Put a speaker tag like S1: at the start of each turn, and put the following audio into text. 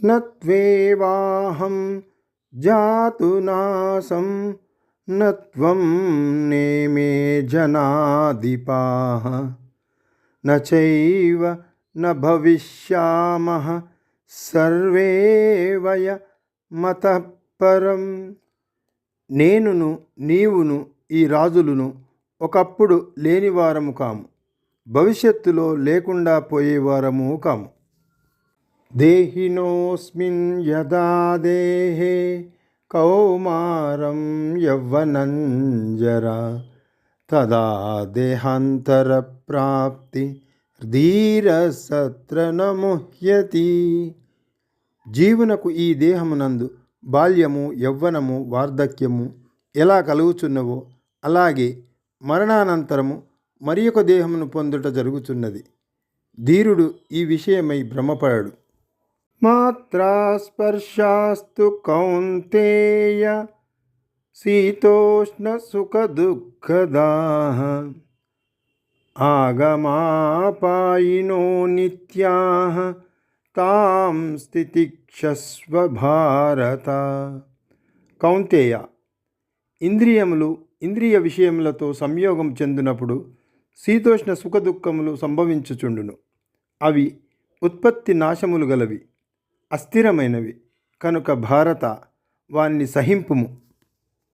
S1: నత్వేవాహం జాతు నాసం నత్వం నేమే జనాధిపాः न चैव न भविष्यामः సర్వే వయ మతః పరం నేనును నీవును ఈ రాజులను ఒకప్పుడు లేనివారము కాము భవిష్యత్తులో లేకుండా పోయేవారము కాము దేహినోస్మిన్ యదా దేహే కౌమారం యవ్వనంజర తదా దేహాంతర ప్రాప్తి ధీరసత్ర నముహ్యతి జీవునకు ఈ దేహమునందు బాల్యము యవ్వనము వార్ధక్యము ఎలా కలుగుచున్నవో అలాగే మరణానంతరము మరి ఒక దేహమును పొందుట జరుగుతున్నది ధీరుడు ఈ విషయమై భ్రమపడడు. మాత్రా స్పర్శాస్తు కౌంతేయ శీతోష్ణ సుఖ ఆగమాపాయినో నిత్యా తాం స్థితిక్షస్వ భారత కౌంతేయ ఇంద్రియములు ఇంద్రియ విషయములతో సంయోగం చెందినప్పుడు శీతోష్ణ సుఖదుఖములు సంభవించుచుండును. అవి ఉత్పత్తి నాశములు గలవి. అస్థిరమైనవి. కనుక భారత వాన్ని సహింపుము.